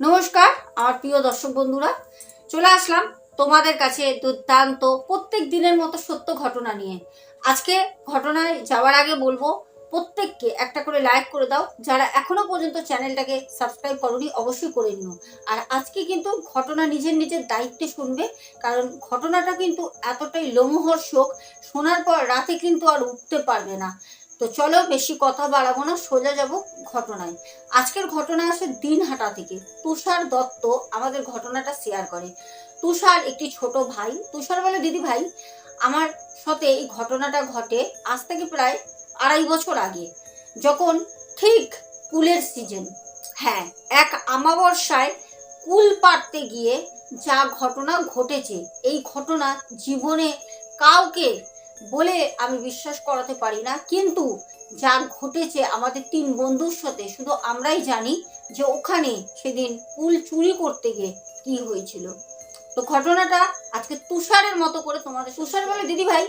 নমস্কার, আমার প্রিয় দর্শক বন্ধুরা। চলে আসলাম তোমাদের কাছে দুর্দান্ত, প্রত্যেক দিনের মতো সত্য ঘটনা নিয়ে। আজকে ঘটনায় যাওয়ার আগে বলব, প্রত্যেককে একটা করে লাইক করে দাও। যারা এখনও পর্যন্ত চ্যানেলটাকে সাবস্ক্রাইব করনি, অবশ্যই করে নিও। আর আজকে কিন্তু ঘটনা নিজের নিজের দায়িত্বে শুনবে, কারণ ঘটনাটা কিন্তু এতটাই লোমহর্ষক, শোনার পর রাতে কিন্তু আর উঠতে পারবে না। তো চলো বেশি কথা বাড়াবো না, সোজা যাব ঘটনায়। আজকের ঘটনা আসে দিনহাটা থেকে। তুষার দত্ত আমাদের ঘটনাটা শেয়ার করে। তুষার একটি ছোট ভাই, তুষার বলে দিদি ভাই, আমার সাথে এই ঘটনাটা ঘটে আজ থেকে প্রায় আড়াই বছর আগে, যখন ঠিক কুলের সিজন হ্যাঁ এক আমাবস্যায় কুল পাড়তে গিয়ে যা ঘটনা ঘটেছে, এই ঘটনা জীবনে কাউকে বলে আমি বিশ্বাস করাতে পারি না। কিন্তু যা ঘটেছে আমাদের তিন বন্ধুর সাথে, শুধু আমরাই জানি যে ওখানে সেদিন কুল চুরি করতে গিয়ে কি হয়েছিল। তো ঘটনাটা আজকে তুষারের মতো করে তোমাদের তুষার বলে, দিদি ভাই,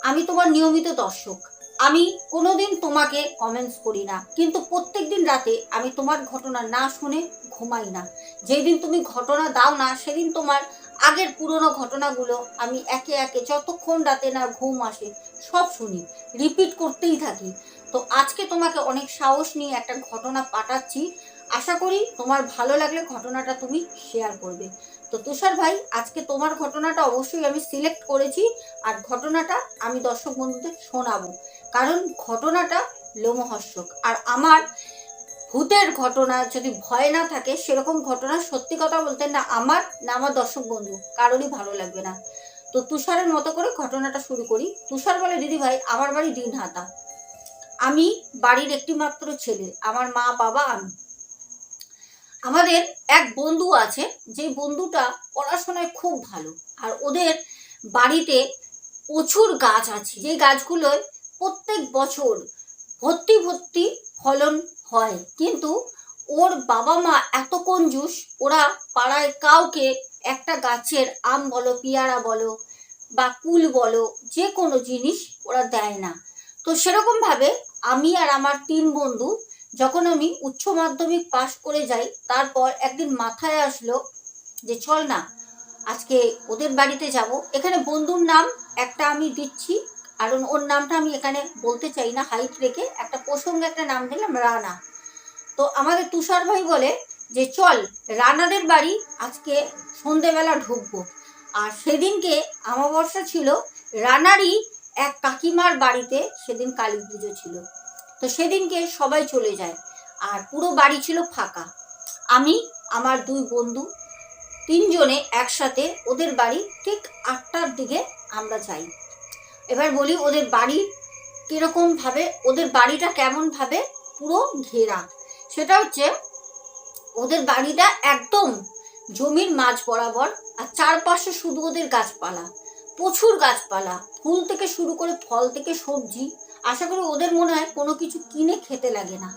আমি তোমার নিয়মিত দর্শক। আমি কোনোদিন তোমাকে কমেন্টস করি না। কিন্তু প্রত্যেক দিন রাতে আমি তোমার ঘটনা না শুনে ঘুমাই না। যেদিন তুমি ঘটনা দাও না, সেদিন তোমার আগের পুরনো ঘটনাগুলো আমি একে একে যতক্ষণ রাতে না ঘুম আসে সব শুনি রিপিট করতেই থাকি। তো আজকে তোমাকে অনেক সাহস নিয়ে একটা ঘটনা পাঠাচ্ছি। আশা করি তোমার ভালো লাগলে ঘটনাটা তুমি শেয়ার করবে। তো তুষার ভাই, আজকে তোমার ঘটনাটা অবশ্যই আমি সিলেক্ট করেছি আর ঘটনাটা আমি দর্শক বন্ধুদের শোনাবো। কারণ ঘটনাটা লোমহর্ষক। আর আমার ভূতের ঘটনা যদি ভয় না থাকে, সেরকম ঘটনা সত্যি কথা বলতে না আমার না আমার দর্শক বন্ধু, কারোরই ভালো লাগবে না। তো তুষারের মতো করে ঘটনাটা শুরু করি। তুষার বলে, দিদি ভাই, আমার বাড়ি দিনহাটা। আমি বাড়ির একটি মাত্র ছেলে, আমার মা, বাবা, আমি। আমাদের এক বন্ধু আছে যে বন্ধুটা পড়াশোনায় খুব ভালো। আর ওদের বাড়িতে প্রচুর গাছ আছে। যে গাছগুলোয় প্রত্যেক বছর ভর্তি ভর্তি ফলন হয়। কিন্তু ওর বাবা মা এত কঞ্জুস, ওরা পাড়ায় কাউকে একটা গাছের আম বলো, পেয়ারা বলো বা কুল বলো, যে কোনো জিনিস ওরা দেয় না। তো সেরকমভাবে আমি আর আমার তিন বন্ধু যখন আমি উচ্চ মাধ্যমিক পাশ করে যাই, তারপর একদিন মাথায় আসলো যে, চল না, আজকে ওদের বাড়িতে যাব। এখানে বন্ধুর নাম একটা আমি দিচ্ছি কারণ ওর নামটা আমি এখানে বলতে চাই না হাইট রেখে। একটা প্রসঙ্গে একটা নাম দিলাম, রানা। তো আমাদের তুষার ভাই বলে যে, চল, রানাদের বাড়ি আজকে সন্ধেবেলা ঢুকবো। আর সেদিনকে আমাবস্যা ছিল, রানারই এক কাকিমার বাড়িতে সেদিন কালী পুজো ছিল। তো সেদিনকে সবাই চলে যায়, আর পুরো বাড়ি ছিল ফাঁকা। আমি, আমার দুই বন্ধু, তিনজনে একসাথে ওদের বাড়ি ঠিক আটটার দিকে আমরা যাই। এবার বলি ওদের বাড়ি কীরকম ভাবে, ওদের বাড়িটা কেমন ভাবে, পুরো ঘেরা। সেটা হচ্ছে, ওদের বাড়িটা একদম জমির মাঝ বরাবর, আর চারপাশে শুধু ওদের গাছপালা। প্রচুর গাছপালা, ফুল থেকে শুরু করে ফল থেকে সবজি। আশা করি ওদের মনে হয় কোনো কিছু কিনে খেতে লাগে না।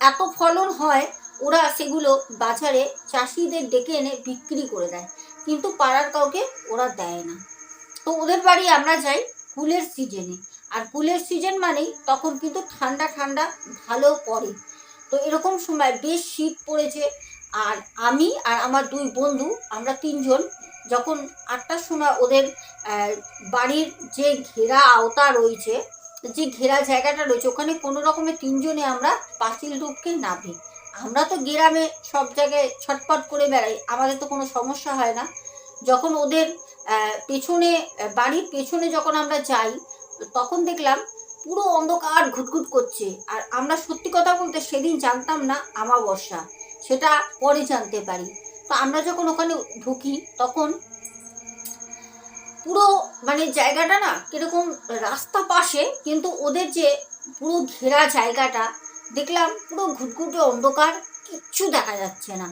এত ফলন হয়, ওরা সেগুলো বাজারে চাষিদের ডেকে এনে বিক্রি করে দেয়। কিন্তু পাড়ার কাউকে ওরা দেয় না। তো ওদের বাড়ি আমরা যাই ফুলের সিজনে আর ফুলের সিজন মানেই তখন কিন্তু ঠান্ডা ঠান্ডা ভালো পড়ে। তো এরকম সময় বেশ শীত পড়েছে। আর আমি আর আমার দুই বন্ধু, আমরা তিনজন যখন আটটার সময় ওদের বাড়ির যে ঘেরা আওতা রয়েছে, যে ঘেরা জায়গাটা রয়েছে, ওখানে কোনো রকমের তিনজনে আমরা পাঁচিল টপকে নামি। আমরা তো গ্রামে সব জায়গায় ছটপট করে বেড়াই, আমাদের তো কোনো সমস্যা হয় না। যখন ওদের পেছনে বাড়ির পেছনে যখন আমরা যাই, তখন দেখলাম পুরো অন্ধকার ঘুটঘুট করছে। আর আমরা সত্যি কথা বলতে সেদিন জানতাম না আমাবস্যা সেটা পরে জানতে পারি। তো আমরা যখন ওখানে ঢুকি, তখন পুরো মানে জায়গাটা না কীরকম রাস্তা পাশে, কিন্তু ওদের যে পুরো ঘেরা জায়গাটা, দেখলাম পুরো ঘুটঘুটে অন্ধকার, কিচ্ছু দেখা যাচ্ছে না।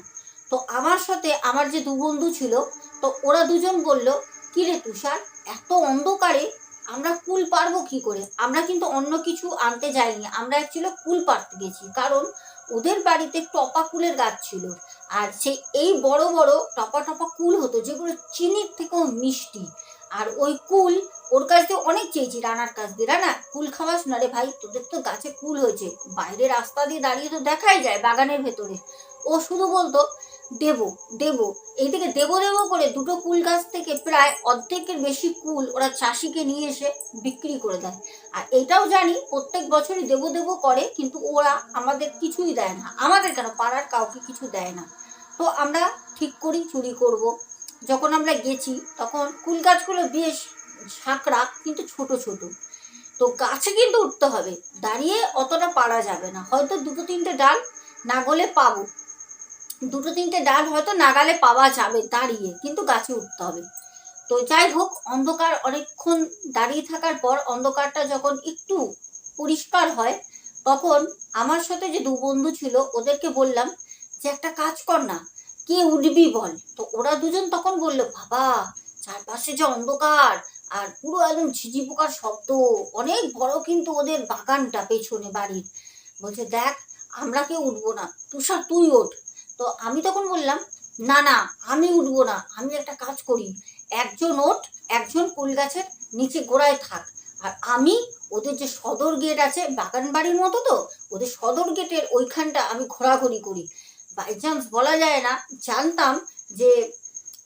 তো আমার সাথে আমার যে দু বন্ধু ছিল তো ওরা দুজন বলল, কি রে তুষার, এত অন্ধকারে আমরা কুল পারব কি করে? আমরা কিন্তু অন্য কিছু আনতে যাইনি, আমরা অ্যাকচুয়ালি কুল পারতে গেছি। কারণ ওদের বাড়িতে টপা কুলের গাছ ছিল আর সেই এই বড় বড় টপা টপা কুল হতো যেগুলো চিনির থেকেও মিষ্টি। আর ওই কুল ওর কাছ দিয়ে অনেক চেয়েছি, রানার কাছ দিয়ে। রানা, কুল খাওয়াস না রে ভাই, তোদের তো গাছে কুল হয়েছে। বাইরে রাস্তা দিয়ে দাঁড়িয়ে তো দেখাই যায় বাগানের ভেতরে। ও শুধু বলতো দেবো, দেব। এই থেকে দেব, দেবো করে দুটো কুল গাছ থেকে প্রায় অর্ধেকের বেশি কুল ওরা চাষিকে নিয়ে এসে বিক্রি করে দেয়। আর এটাও জানি প্রত্যেক বছরই দেবো দেবো করে, কিন্তু ওরা আমাদের কিছুই দেয় না। আমাদের কেন? পাড়ার কাউকে কিছু দেয় না। তো আমরা ঠিক করি, চুরি করব। যখন আমরা গেছি, তখন কুল গাছগুলো বেশ ঝাঁকড়া কিন্তু ছোট ছোট। তো গাছে কিন্তু উঠতে হবে। দাঁড়িয়ে অতটা পারা যাবে না। হয়তো দুটো, তিনটে ডাল না নাগলে পাবো। দুটো তিনটে ডাল হয়তো নাগালে পাওয়া যাবে দাঁড়িয়ে, কিন্তু গাছে উঠতে হবে। তো যাই হোক, অন্ধকার অনেকক্ষণ দাঁড়িয়ে থাকার পর অন্ধকারটা যখন একটু পরিষ্কার হয়, তখন আমার সাথে যে দু বন্ধু ছিল, ওদেরকে বললাম যে, একটা কাজ কর না, কে উঠবি বল? তো ওরা দুজন তখন বলল, বাবা, চারপাশে যে অন্ধকার আর পুরো একদম ঝিঝি পোকার শব্দ, অনেক বড় কিন্তু ওদের বাগানটা পেছনে বাড়ির। বলছে, দেখ, আমরা কেউ উঠবো না। তুষার, তুই ওঠ। তো আমি তখন বললাম, না না, আমি উঠবো না, আমি একটা কাজ করি। একজন ওঠ, একজন কুল গাছের নিচে গোড়ায় থাক। আর আমি ওদের যে সদর গেট আছে, বাগান বাড়ির মতো তো, ওদের সদর গেটের ওইখানটা আমি ঘোরাঘুরি করি। বাই চান্স বলা যায় না, জানতাম যে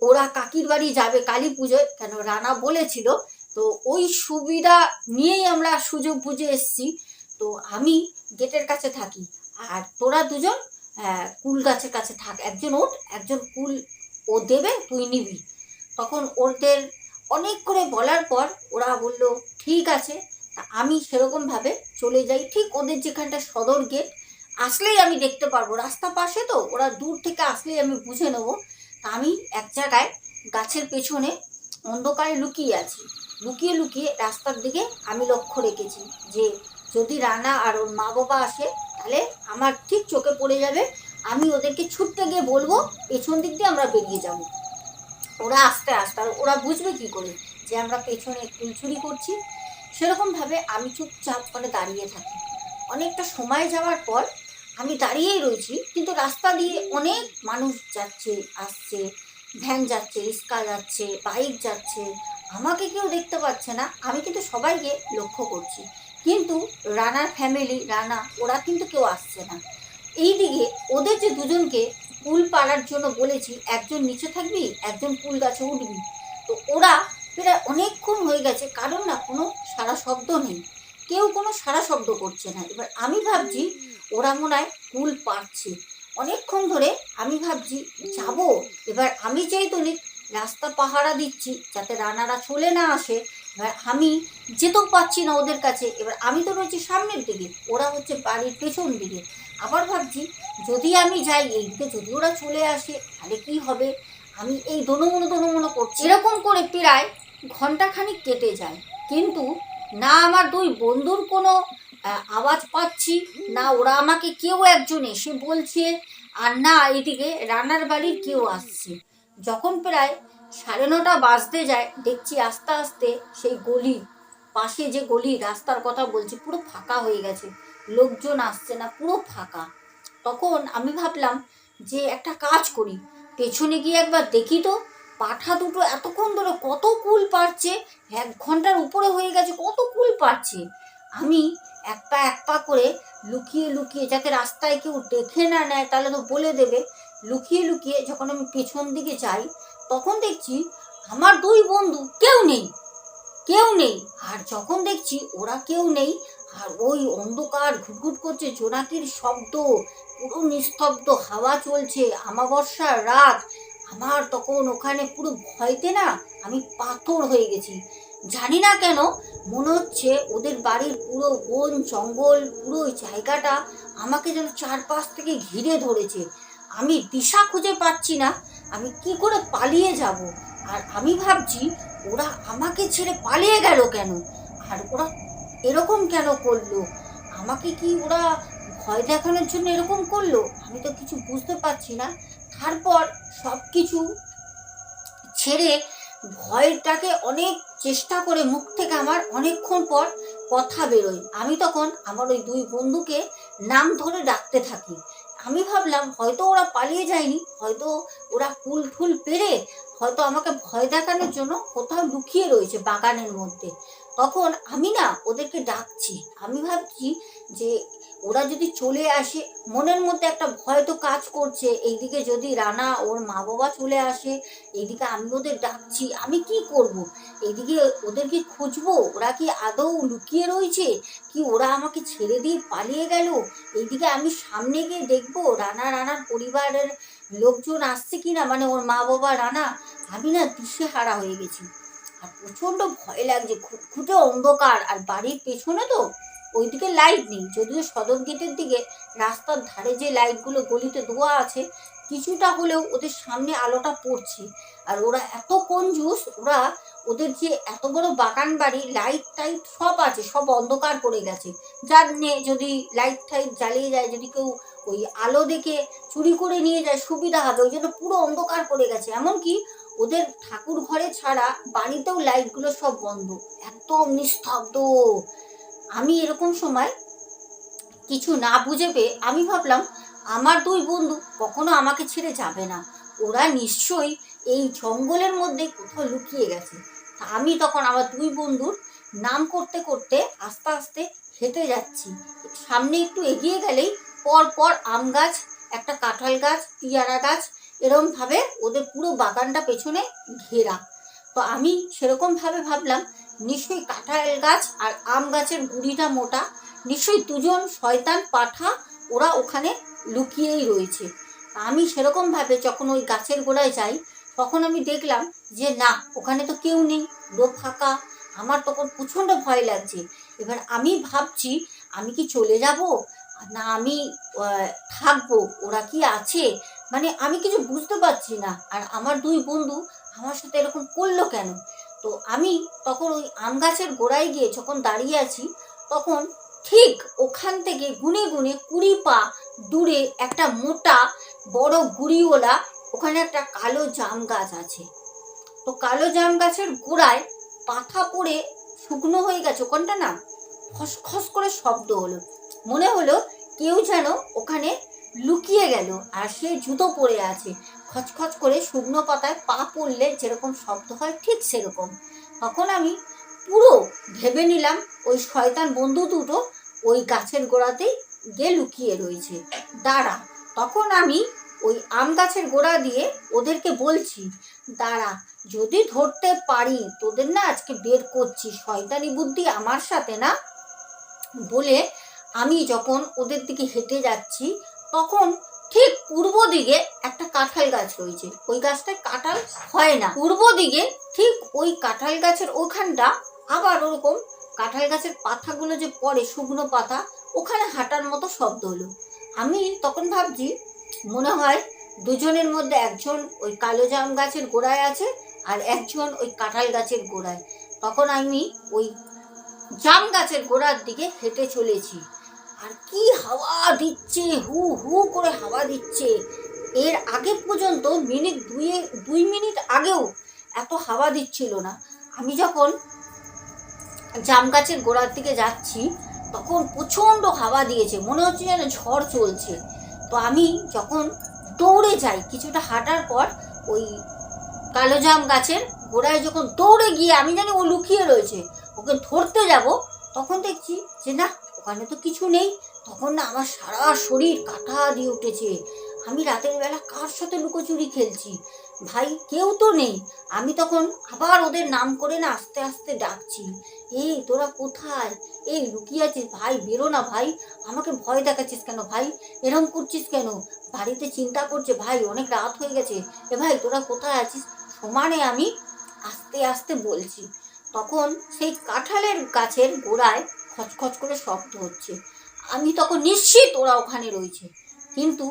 ওরা কাকির বাড়ি যাবে কালী পুজোয়, কেন রানা বলেছিল। তো ওই সুবিধা নিয়েই আমরা সুযোগ বুঝে এসছি। তো আমি গেটের কাছে থাকি। আর তোরা দুজন কুল গাছের কাছে থাক। একজন ওঠ একজন কুল ও দেবে, তুই নিবি। তখন ওদের অনেক করে বলার পর ওরা বলল, ঠিক আছে আমি সেরকমভাবে চলে যাই। ঠিক ওদের যেখানটা সদর গেট, আসলেই আমি দেখতে পারব। রাস্তা পাশে তো, ওরা দূর থেকে আসলেই আমি বুঝে নেব। তা আমি এক জায়গায় গাছের পেছনে অন্ধকারে লুকিয়ে আছি। লুকিয়ে লুকিয়ে রাস্তার দিকে আমি লক্ষ্য রেখেছি যে যদি রানা আর ওর মা বাবা আসে তাহলে আমার ঠিক চোখে পড়ে যাবে। আমি ওদেরকে ছুটতে গিয়ে বলব, পেছন দিক দিয়ে আমরা বেরিয়ে যাব। ওরা আস্তে আস্তে, আর ওরা বুঝবে কি করে যে আমরা পেছনে চুরি করছি। সেরকমভাবে আমি চুপচাপ করে দাঁড়িয়ে থাকি। অনেকটা সময় যাওয়ার পর আমি দাঁড়িয়েই রয়েছি, কিন্তু রাস্তা দিয়ে অনেক মানুষ যাচ্ছে, আসছে, ভ্যান যাচ্ছে, রিক্সা যাচ্ছে, বাইক যাচ্ছে। আমাকে কেউ দেখতে পাচ্ছে না। আমি কিন্তু সবাইকে লক্ষ্য করছি। কিন্তু রানার ফ্যামিলি রানা, ওরা কিন্তু কেউ আসছে না। এই দিকে ওদের যে দুজনকে কুল পাড়ার জন্য বলেছি, একজন নিচে থাকবি, একজন কুল গাছে উঠবি। তো ওরা প্রায় অনেকক্ষণ হয়ে গেছে, কারণ না কোনো সারা শব্দ নেই। কেউ কোনো সারা শব্দ করছে না। এবার আমি ভাবছি, ওরা মনে হয় কুল পাড়ছে। অনেকক্ষণ ধরে আমি ভাবছি, যাব? এবার আমি যেহেতু নি- রাস্তা পাহারা দিচ্ছি, যাতে রানারা চলে না আসে এবার আমি যেতেও পাচ্ছি না ওদের কাছে। এবার আমি তো রয়েছি সামনের দিকে, ওরা হচ্ছে বাড়ির পেছন দিকে। আবার ভাবছি, যদি আমি যাই এইদিকে যদি ওরা চলে আসে, তাহলে কি হবে? আমি এই দনমনো দনমনো করছি। এরকম করে প্রায় ঘন্টাখানিক কেটে যায়। কিন্তু না আমার দুই বন্ধুর কোনো আওয়াজ পাচ্ছি, না ওরা আমাকে কেউ একজন এসে বলছে, আর না এদিকে রান্নার বাড়ির কেউ আসছে। যখন প্রায় সাড়ে নটা বাজতে যায়, দেখছি আস্তে আস্তে সেই গলি, পাশে যে গলি, রাস্তার কথা বলছি, পুরো ফাঁকা হয়ে গেছে। লোকজন আসছে না, পুরো ফাঁকা। তখন আমি ভাবলাম যে একটা কাজ করি। পেছনে গিয়ে একবার দেখি তো, পাঠা দুটো এতক্ষণ ধরে কত কুল পারছে এক ঘণ্টার উপরে হয়ে গেছে, কত কুল পারছে আমি এক পা এক পা করে লুকিয়ে লুকিয়ে যাতে রাস্তায় কেউ দেখে না নেয়, তাহলে তো বলে দেবে, লুকিয়ে লুকিয়ে যখন আমি পেছন দিকে যাই তখন দেখছি আমার দুই বন্ধু কেউ নেই কেউ নেই। আর যখন দেখছি ওরা কেউ নেই, আর ওই অন্ধকার ঘুটঘুট করছে, জোনাকির শব্দ, পুরো নিস্তব্ধ হাওয়া চলছে, আমাবস্যার রাত। আমার তখন ওখানে পুরো ভয়তে না আমি পাথর হয়ে গেছি। জানি না কেন, মনে হচ্ছে ওদের বাড়ির পুরো বন, জঙ্গল, পুরো জায়গাটা আমাকে যেন চারপাশ থেকে ঘিরে ধরেছে। আমি দিশা খুঁজে পাচ্ছি না আমি কি করে পালিয়ে যাব? আর আমি ভাবছি ওরা আমাকে ছেড়ে পালিয়ে গেল কেন? আর ওরা এরকম কেন করল? আমাকে কি ওরা ভয় দেখানোর জন্য এরকম করল? আমি তো কিছু বুঝতে পারছি না। তারপর সব কিছু ছেড়ে ভয়টাকে অনেক চেষ্টা করে মুখ থেকে আমার অনেকক্ষণ পর কথা বেরোয়। আমি তখন আমার ওই দুই বন্ধুকে নাম ধরে ডাকতে থাকি। আমি ভাবলাম হয়তো ওরা পালিয়ে যায়নি, হয়তো ওরা ফুল ফুল পেরে হয়তো আমাকে ভয় দেখানোর জন্য কোথাও লুকিয়ে রয়েছে বাগানের মধ্যে। তখন আমি না ওদেরকে ডাকছি। আমি ভাবছি যে ওরা যদি চলে আসে, মনের মধ্যে একটা ভয় তো কাজ করছে। এইদিকে যদি রানা ওর মা বাবা চলে আসে, এইদিকে আমি ওদের ডাকছি, আমি কি করব। এইদিকে ওদেরকে খুঁজবো? ওরা কি আদৌ লুকিয়ে রয়েছে? কি ওরা আমাকে ছেড়ে দিয়ে পালিয়ে গেল? এইদিকে আমি সামনে গিয়ে দেখব রানা, রানার পরিবারের লোকজন আসছে কি না? মানে ওর মা বাবা রানা, আমি না দিশে হারা হয়ে গেছি। আর প্রচণ্ড ভয় লাগছে, খুঁটখুটে অন্ধকার। আর বাড়ির পেছনে তো ওইদিকে লাইট নেই। যদিও সদর গেটের দিকে রাস্তার ধারে যে লাইটগুলো গলিতে দেওয়া আছে, কিছুটা হলেও ওদের সামনে আলোটা পড়ছে। আর ওরা এত কঞ্জুস ওরা ওদের যে এত বড় বাগান বাড়ি লাইট টাইট সব আছে, সব অন্ধকার করে গেছে। যার নে যদি লাইট টাইট জ্বালিয়ে যায়, যদি কেউ ওই আলো দেখে চুরি করে নিয়ে যায়, সুবিধা হবে। ওই জন্য পুরো অন্ধকার করে গেছে। এমনকি ওদের ঠাকুর ঘরে ছাড়া বাড়িতেও লাইটগুলো সব বন্ধ। একদম নিস্তব্ধ। আমি এরকম সময় কিছু না বুঝে পেয়ে আমি ভাবলাম, আমার দুই বন্ধু কখনো আমাকে ছেড়ে যাবে না। ওরা নিশ্চয়ই এই জঙ্গলের মধ্যে কোথাও লুকিয়ে গেছে। তা আমি তখন আমার দুই বন্ধুর নাম করতে করতে আস্তে আস্তে হেঁটে যাচ্ছি। সামনে একটু এগিয়ে গেলেই পর পর আম গাছ, একটা কাঁঠাল গাছ, পিয়ারা গাছ এরমভাবে ওদের পুরো বাগানটা পেছনে ঘেরা। তো আমি সেরকমভাবে ভাবলাম নিশ্চয়ই কাঁঠাল গাছ আর আম গাছের গুড়িটা মোটা। নিশ্চয়ই দুজন শয়তান পাঠা ওরা ওখানে লুকিয়েই রয়েছে। আমি সেরকমভাবে যখন ওই গাছের গোড়ায় যাই, তখন আমি দেখলাম যে না, ওখানে তো কেউ নেই পুরো ফাঁকা। আমার তখন প্রচণ্ড ভয় লাগছে। এবার আমি ভাবছি, আমি কি চলে যাব? না, আমি থাকব। ওরা কি আছে? মানে আমি কিছু বুঝতে পারছি না। আর আমার দুই বন্ধু আমার সাথে এরকম করল কেন? তো আমি তখন ওই আম গাছের গোড়ায় গিয়ে যখন দাঁড়িয়ে আছি, তখন ঠিক ওখান থেকে গুনে গুনে কুড়ি পা দূরে একটা মোটা বড় গুড়িওয়ালা, ওখানে একটা কালো জাম গাছ আছে। তো কালো জাম গাছের গোড়ায় পাতা পড়ে শুকনো হয়ে গেছে, ওখানটা না খসখস করে শব্দ হলো। মনে হলো কেউ যেন ওখানে লুকিয়ে গেল, আর সে জুতো পরে আছে। খচখচ করে শুকনো পাতায় পা পড়লে যেরকম শব্দ হয়, ঠিক সেরকম। তখন আমি পুরো ভেবে নিলাম, ওই শয়তান বন্ধু দুটো ওই গাছের গোড়াতেই গিয়ে লুকিয়ে রয়েছে। দাঁড়া, তখন আমি ওই আম গাছের গোড়া দিয়ে ওদেরকে বলছি, দাঁড়া, যদি ধরতে পারি, তোদের না আজকে বের করছি, শয়তানি বুদ্ধি আমার সাথে না? বলে আমি যখন ওদের দিকে হেঁটে যাচ্ছি, তখন ঠিক পূর্ব দিকে একটা কাঁঠাল গাছ রয়েছে। ওই গাছটায় কাঁঠাল হয় না। পূর্ব দিকে ঠিক ওই কাঁঠাল গাছের ওখানটা আবার ওরকম কাঁঠাল গাছের পাতাগুলো যে পড়ে, শুকনো পাতা, ওখানে হাঁটার মতো শব্দ হলো। আমি তখন ভাবছি, মনে হয় দুজনের মধ্যে একজন ওই কালো জাম গাছের গোড়ায় আছে আর একজন ওই কাঁঠাল গাছের গোড়ায়। তখন আমি ওই জাম গাছের গোড়ার দিকে হেঁটে চলেছি। আর কি হাওয়া দিচ্ছে, হু হু করে হাওয়া দিচ্ছে। এর আগে পর্যন্ত মিনিট দুয়ে, দুই মিনিট আগেও এত হাওয়া দিচ্ছিল না। আমি যখন জাম গাছের গোড়ার দিকে যাচ্ছি, তখন প্রচণ্ড হাওয়া দিয়েছে, মনে হচ্ছে যেন ঝড় চলছে। তো আমি যখন দৌড়ে যাই, কিছুটা হাঁটার পর ওই কালো জাম গাছের গোড়ায় যখন দৌড়ে গিয়ে আমি জানি ও লুকিয়ে রয়েছে, ওকে ধরতে যাব, তখন দেখছি যে না ওখানে তো কিছু নেই। তখন না আমার সারা শরীর কাটা দিয়ে উঠেছে। আমি রাতের বেলা কার সাথে লুকোচুরি খেলছি? ভাই, কেউ তো নেই। আমি তখন আবার ওদের নাম করে না আস্তে আস্তে ডাকছি। এই, তোরা কোথায়? এই, লুকিয়ে আছিস? ভাই, বেরো না ভাই। আমাকে ভয় দেখাচ্ছিস কেন ভাই? এরম করছিস কেন? বাড়িতে চিন্তা করছে ভাই, অনেক রাত হয়ে গেছে। এ ভাই, তোরা কোথায় আছিস? সমানে আমি আস্তে আস্তে বলছি। তখন সেই কাঁঠালের গাছের গোড়ায় খচখচ করে শব্দ হচ্ছে। আমি তখন নিশ্চিত ওরা ওখানে রয়েছে। কিন্তু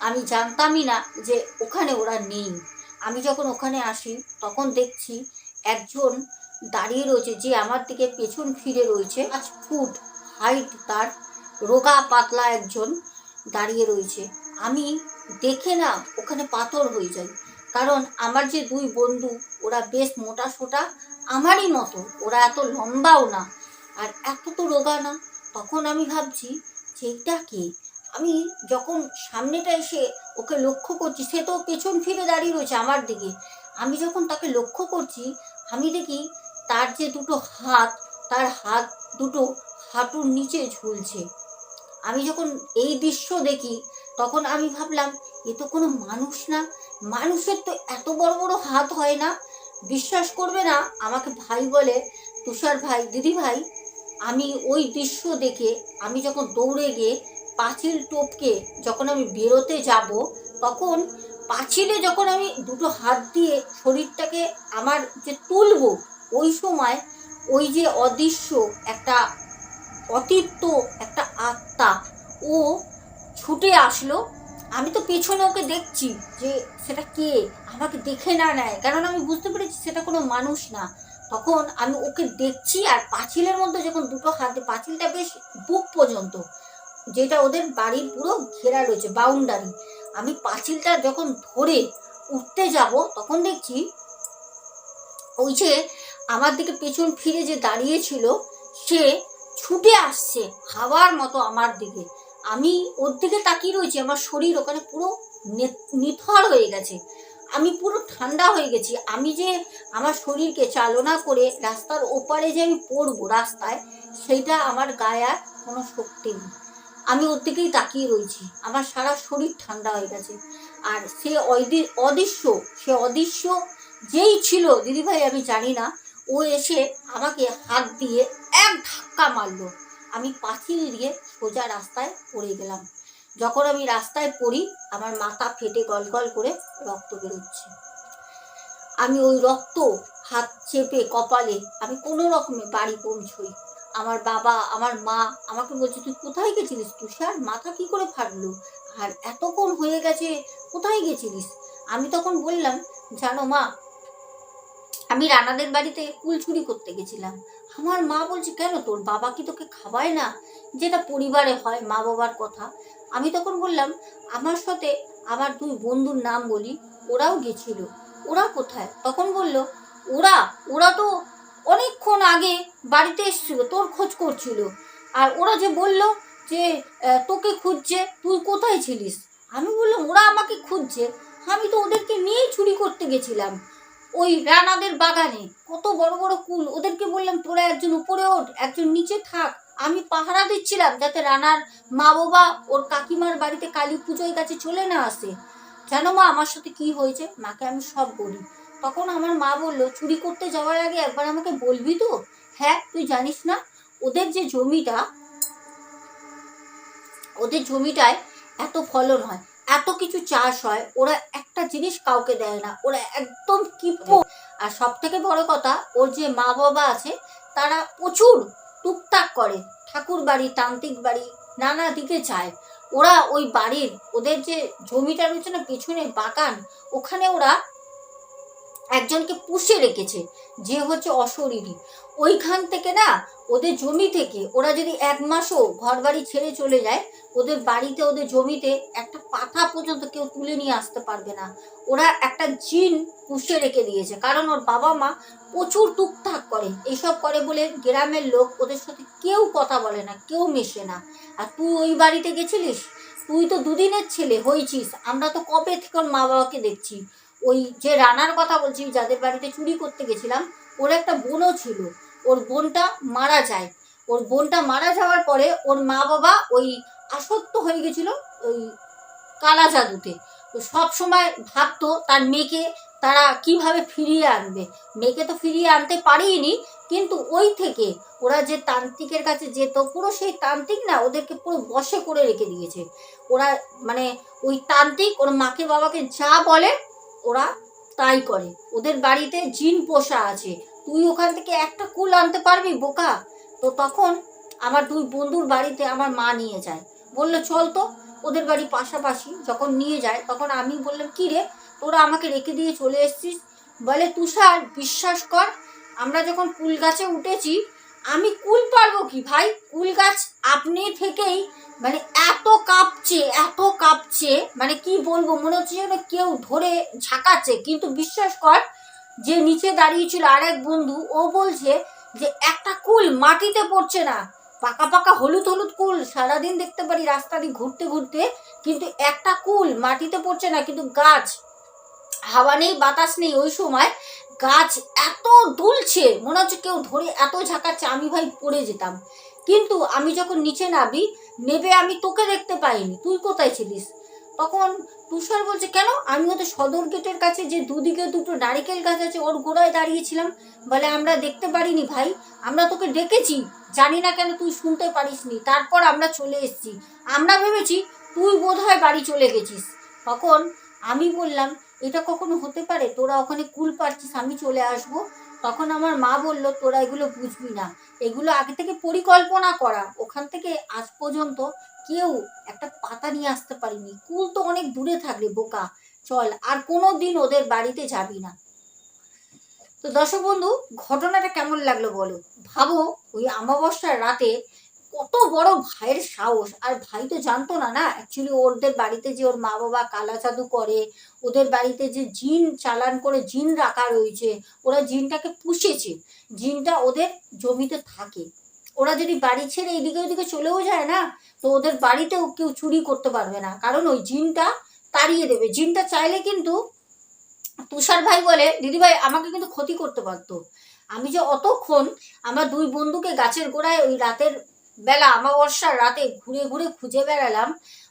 আমি জানতামই না যে ওখানে ওরা নেই। আমি যখন ওখানে আসি, তখন দেখছি একজন দাঁড়িয়ে রয়েছে যে আমার দিকে পেছন ফিরে রয়েছে। পাঁচ ফুট হাইট তার রোগা পাতলা একজন দাঁড়িয়ে রয়েছে। আমি দেখে না ওখানে পাথর হয়ে যাই কারণ আমার যে দুই বন্ধু, ওরা বেশ মোটা সোটা, আমারই মতো। ওরা এত লম্বাও না। আর এত তো রোগা না। তখন আমি ভাবছি যে এটা কে? আমি যখন সামনেটা এসে ওকে লক্ষ্য করছি, সে তো পেছন ফিরে দাঁড়িয়ে রয়েছে আমার দিকে। আমি যখন তাকে লক্ষ্য করছি, আমি দেখি তার যে দুটো হাত, তার হাত দুটো হাঁটুর নিচে ঝুলছে। আমি যখন এই দৃশ্য দেখি, তখন আমি ভাবলাম, এ তো কোনো মানুষ না। মানুষের তো এত বড় বড় হাত হয় না। বিশ্বাস করবে না, আমাকে ভাই বলে, তুষার ভাই দিদি ভাই আমি ওই দৃশ্য দেখে আমি যখন দৌড়ে গিয়ে পাঁচিল টপকে যখন আমি বেরোতে যাব, তখন পাঁচিলে যখন আমি দুটো হাত দিয়ে শরীরটাকে আমার যে তুলবো, ওই সময় ওই যে অদৃশ্য একটা অতীপ্ত একটা আত্মা, ও ছুটে আসলো। আমি তো পেছনে ওকে দেখছি যে সেটা কে? আমাকে দেখে না নেয়। কারণ আমি বুঝতে পেরেছি সেটা কোনো মানুষ না। তখন আমি ওকে দেখছি আর পাঁচিলের মধ্যে যখন দুটো হাতে পাঁচিলটা বেশ বুক পর্যন্ত, যেটা ওদের বাড়ির পুরো ঘেরা রয়েছে বাউন্ডারি আমি পাঁচিলটা যখন ধরে উঠতে যাব, তখন দেখছি ওই যে আমার দিকে পেছন ফিরে যে দাঁড়িয়েছিল, সে ছুটে আসছে হাওয়ার মতো আমার দিকে। আমি ওর দিকে তাকিয়ে রয়েছি, আমার শরীর ওখানে পুরো নিথর হয়ে গেছে। আমি পুরো ঠান্ডা হয়ে গেছি। আমি যে আমার শরীরকে চালনা করে রাস্তার ওপারে যে আমি পড়ব রাস্তায়, সেইটা আমার গায়ে আর কোনো শক্তি নেই। আমি ওর দিকেই তাকিয়ে রয়েছি। আমার সারা শরীর ঠান্ডা হয়ে গেছে। আর সে অদি- অদৃশ্য, সে অদৃশ্য যেই ছিল, দিদিভাই, আমি জানি না, ও এসে আমাকে হাত দিয়ে এক ধাক্কা মারলো। আমি পাঁচিল দিয়ে সোজা রাস্তায় পড়ে গেলাম। যখন আমি রাস্তায় পড়ি, আমার মাথা ফেটে গল গল করে রক্ত বেরোচ্ছে। আমি ওই রক্ত হাত চেপে কপালে, আমি কোনো রকমে বাড়ি পৌঁছই। আমার বাবা, আমার মা আমাকে বলছে, তুই কোথায় গেছিলিস? তুষার মাথা কি করে ফাটলো? আর এতক্ষণ হয়ে গেছে, কোথায় গেছিলিস? আমি তখন বললাম, জানো মা, আমি রানাদের বাড়িতে কুল চুরি করতে গেছিলাম। আমার মা বলছে, কেন তোর বাবা কি তোকে খাওয়ায় না? যেটা পরিবারে হয় মা বাবার কথা। আমি তখন বললাম, আমার সাথে আমার দুই বন্ধুর নাম বলি, ওরাও গেছিল। ওরা কোথায়? তখন বলল, ওরা ওরা তো অনেকক্ষণ আগে বাড়িতে এসেছিল, তোর খোঁজ করছিল। আর ওরা যে বলল যে তোকে খুঁজছে, তুই কোথায় ছিলিস? আমি বললাম, ওরা আমাকে খুঁজছে। আমি তো ওদেরকে নিয়েই চুরি করতে গেছিলাম। ওই রানাদের বাগানে। কত বড় বড় কুল। ওদেরকে বললাম, তোরা একজন উপরে ওঠ, একজন নিচে থাক। আমি পাহারা দিচ্ছিলাম যাতে রানার মা বাবা ওর কাকিমার বাড়িতে কালী পুজোয় কাছে চলে না আসে। কেন মা, আমার সাথে কি হয়েছে? মাকে আমি সব বলি। তখন আমার মা বলল, চুরি করতে যাওয়ার আগে একবার আমাকে বলবি তো? হ্যাঁ তুই জানিস না, ওদের যে জমিটা, ওদের জমিটায় এত ফলন হয়, এত কিছু চাষ হয়, ওরা একটা জিনিস কাউকে দেয় না, ওরা একদম কিপ্প। আর সব থেকে বড় কথা, ওর যে মা বাবা আছে, তারা প্রচুর টুকটাক করে। ঠাকুর বাড়ি, তান্ত্রিক বাড়ি, নানা দিকে যায়। ওরা ওই বাড়ির, ওদের যে জমিটা রয়েছে না, পেছনে বাগান, ওখানে ওরা একজনকে পুষে রেখেছে, যে হচ্ছে অশরীরী। ওইখান থেকে না, ওদের জমি থেকে, ওরা যদি এক মাসও ঘর বাড়ি ছেড়ে চলে যায়, ওদের বাড়িতে, ওদের জমিতে একটা পাতা পর্যন্ত কেউ তুলে নিয়ে আসতে পারবে না। ওরা একটা জিন পুষে রেখে দিয়েছে, কারণ ওর বাবা মা প্রচুর টুকটাক করে। এইসব করে বলে গ্রামের লোক ওদের সাথে কেউ কথা বলে না, কেউ মেশে না। আর তুই ওই বাড়িতে গেছিলিস? তুই তো দুদিনের ছেলে হয়েছিস আমরা তো কবে থেকে ওর মা বাবাকে দেখছি? ওই যে রানার কথা বলছি যাদের বাড়িতে চুরি করতে গেছিলাম, ওর একটা বোনও ছিল। ওর বোনটা মারা যায়। ওর বোনটা মারা যাওয়ার পরে ওর মা বাবা ওই আসক্ত হয়ে গেছিল ওই কালা জাদুতে। তো সব সময় ভাবতো তার মেয়েকে তারা কীভাবে ফিরিয়ে আনবে। মেয়েকে তো ফিরিয়ে আনতে পারিনি কিন্তু ওই থেকে ওরা যে তান্ত্রিকের কাছে যেত, পুরো সেই তান্ত্রিক না ওদেরকে পুরো বশে করে রেখে দিয়েছে। ওরা মানে ওই তান্ত্রিক ওর মাকে বাবাকে যা বলে ওরা তাই করে। ওদের বাড়িতে জিন পোষা আছে। তুই ওখান থেকে একটা কুল আনতে পারবি, বোকা? তো তখন আমার দুই বন্ধুর বাড়িতে আমার মা নিয়ে যায়। বলল, চল তো ওদের বাড়ি পাশাপাশি যখন নিয়ে যায়, তখন আমি বললাম, কি রে, তোরা আমাকে রেখে দিয়ে চলে এসেছিস? বলে, তুষার, বিশ্বাস কর, আমরা যখন কুল গাছে উঠেছি, আমি কুল পারব কি ভাই? কুল গাছ আপনি থেকেই মানে এত কাঁপছে এত কাঁপছে মানে কি বলব, মনে হচ্ছে যেন কেউ ধরে ঝাঁকাচ্ছে। কিন্তু বিশ্বাস কর, যে নিচে দাঁড়িয়েছিল আরেক বন্ধু, ও বলছে যে একটা কুল মাটিতে পড়ছে না। পাকা পাকা হলুদ হলুদ কুল, সারাদিন দেখতে পারি রাস্তা দিয়ে ঘুরতে ঘুরতে, কিন্তু একটা কুল মাটিতে পড়ছে না। কিন্তু গাছ, হাওয়া নেই, বাতাস নেই, ওই সময় গাছ এত দুলছে, মনে হচ্ছে কেউ ধরে এত ঝাঁকাচ্ছে, আমি ভাই পড়ে যেতাম। কিন্তু আমি যখন নিচে নাবি নেবে, আমি তোকে দেখতে পাইনি। তুই কোথায় ছিলিস? তখন তুষার বলছে, কেন? আমিও তো সদর গেটের কাছে যে দুদিকে দুটো নারিকেল গাছ আছে, ওর গোড়ায় দাঁড়িয়েছিলাম বলে, আমরা দেখতে পারিনি ভাই। আমরা তোকে ডেকেছি। জানি না কেন তুই শুনতে পারিসনি। তারপর আমরা চলে এসেছি। আমরা ভেবেছি তুই বোধহয় বাড়ি চলে গেছিস। তখন আমি বললাম এটা কখনো হতে পারে? তোরা ওখানে কুল পাচ্ছিস আমি চলে আসব। তখন আমার মা বলল, তোরা এগুলো বুঝবি না। এগুলো আগে থেকে পরিকল্পনা করা। ওখান থেকে আজ পর্যন্ত কেউ একটা পাতা নিয়ে আসতে পারিনি। কুল তো অনেক দূরে থাকলে বোকা। চল, আর কোনো দিন ওদের বাড়িতে যাবি না। তো দর্শক বন্ধু, ঘটনাটা কেমন লাগল বলো? ভাবো, ওই অমাবস্যার রাতে কত বড় ভাইয়ের সাহস। আর ভাই তো জানতো না না অ্যাকচুয়ালি ওদের বাড়িতে যে ওর মা বাবা কালা জাদু করে, ওদের বাড়িতে যে জিন চালান করে জিন রাখা রয়েছে, ওরা জিনটাকে পুষেছে। জিনটা ওদের জমিতে থাকে। ওরা যদি বাড়ি ছেড়ে এদিকে ওদিকে চলেও যায় না, তো ওদের বাড়িতেও কেউ চুরি করতে পারবে না। কারণ ওই জিনটা তাড়িয়ে দেবে। জিনটা চাইলে কিন্তু তুষার ভাই বলে দিদিভাই আমাকে কিন্তু ক্ষতি করতে পারতো। আমি যে অতক্ষণ আমার দুই বন্ধুকে গাছের গোড়ায় ওই রাতের বেলা অমাবস্যার রাতে ঘুরে ঘুরে খুঁজে বেড়ালাম।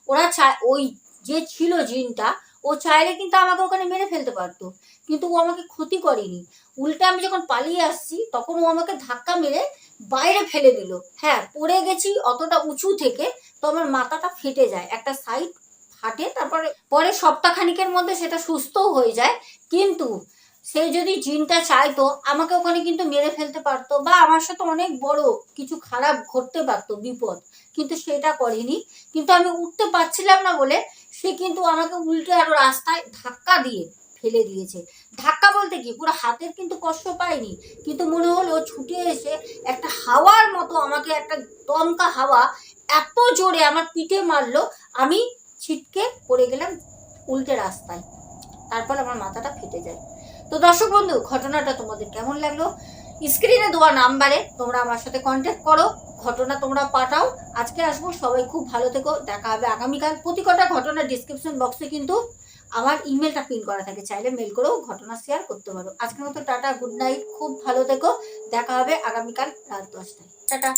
ওরা চায়, ওই যে ছিল জিনটা, ও চাইলে কিন্তু আমাকে ওখানে মেরে ফেলতে পারতো। কিন্তু ও আমাকে ক্ষতি করেনি। উল্টে আমি যখন পালিয়ে আসছি, তখন ও আমাকে ধাক্কা মেরে বাইরে ফেলে দিল। হ্যাঁ পড়ে গেছি অতটা উঁচু থেকে, তো আমার মাথাটা ফেটে যায়। একটা সাইড ফাটে, তারপরে পরে সপ্তাহখানিকের মধ্যে সেটা সুস্থও হয়ে যায়। কিন্তু সে যদি জিনটা চাইতো, আমাকে ওখানে কিন্তু মেরে ফেলতে পারতো বা আমার সাথে অনেক বড় কিছু খারাপ ঘটতে পারতো, বিপদ। কিন্তু সেটা করেনি। কিন্তু আমি উঠতে পারছিলাম না বলে সে কিন্তু আমাকে উল্টে আরও রাস্তায় ধাক্কা দিয়ে ফেলে দিয়েছে। ধাক্কা বলতে কি? পুরো হাতের কিন্তু কষ্ট পায়নি কিন্তু মনে হলো ছুটে এসে একটা হাওয়ার মতো আমাকে একটা দমকা হাওয়া এত জোরে আমার পিঠে মারলো, আমি ছিটকে পড়ে গেলাম উল্টে রাস্তায়। তারপর আমার মাথাটা ফেটে যায়। তো দর্শক বন্ধু, ঘটনাটা তোমাদের কেমন লাগল? স্ক্রিনে দেওয়া নাম্বারে তোমরা আমার সাথে কন্ট্যাক্ট করো, ঘটনা তোমরা পাঠাও। আজকে আসব, সবাই খুব ভালো থেকো। দেখা হবে আগামীকাল। প্রতি কটা ঘটনা ডিসক্রিপশন বক্সে কিন্তু আমার ইমেলটা পিন করা থাকে। চাইলে মেল করেও ঘটনা শেয়ার করতে পারো। আজকের মতো টাটা গুড নাইট খুব ভালো থেকো। দেখা হবে আগামীকাল রাত দশটায়। টাটা।